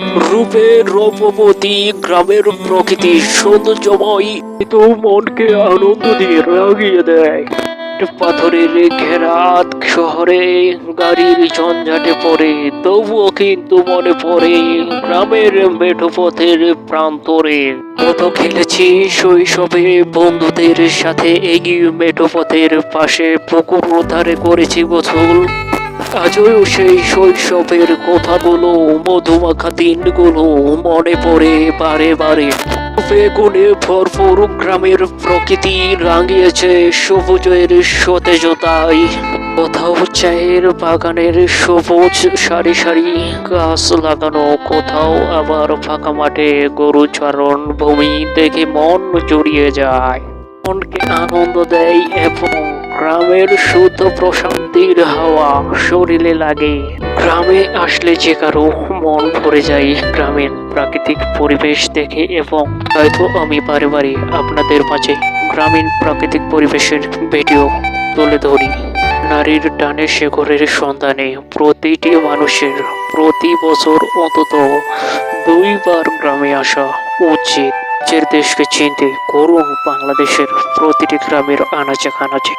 রূপে রূপবতী, গ্রামের প্রকৃতি সৌন্দর্যময়। তো মনকে আনন্দ দিয়ে রাগিয়ে দেয়। পাথরের ঘেরাত শহরে, গাড়ির ঝঞ্ঝাটে পড়ে। তবুও কিন্তু মনে পড়ে গ্রামের মেঠো পথের প্রান্তরে। কত খেলেছি শৈশবে বন্ধুদের সাথে, এগিয়ে মেঠো পথের পাশে পুকুর ধারে করেছি গোসল। আজও সেই শৈশবের কথাগুলো মধুমাখা দিনগুলো মনে পড়ে, বারে বারে। বেগুনে ভরপুর গ্রামের প্রকৃতি রাঙিয়েছে সবুজের সতেজতায়। কোথাও চায়ের বাগানের সবুজ সারি সারি গাছ লাগানো, কোথাও আবার ফাঁকা মাঠে গরু চারণ ভূমি দেখে মন জুড়িয়ে যায়। মনকে আনন্দ দেয় এবং গ্রামের শুদ্ধ প্রশান্তির হাওয়া শরীরে লাগে। গ্রামে আসলে যে কারও মন ভরে যায়, গ্রামের প্রাকৃতিক পরিবেশ দেখে এবং হয়তো আমি বারে বারে আপনাদের মাঝে গ্রামীণ প্রাকৃতিক পরিবেশের ভিডিও তুলে ধরি। নারীর টানে শেখরের সন্ধানে প্রতিটি মানুষের প্রতি বছর অন্তত দুইবার গ্রামে আসা উচিত। নিজের দেশকে চিনতে করুন বাংলাদেশের প্রতিটি গ্রামের আনাচে কানাচে।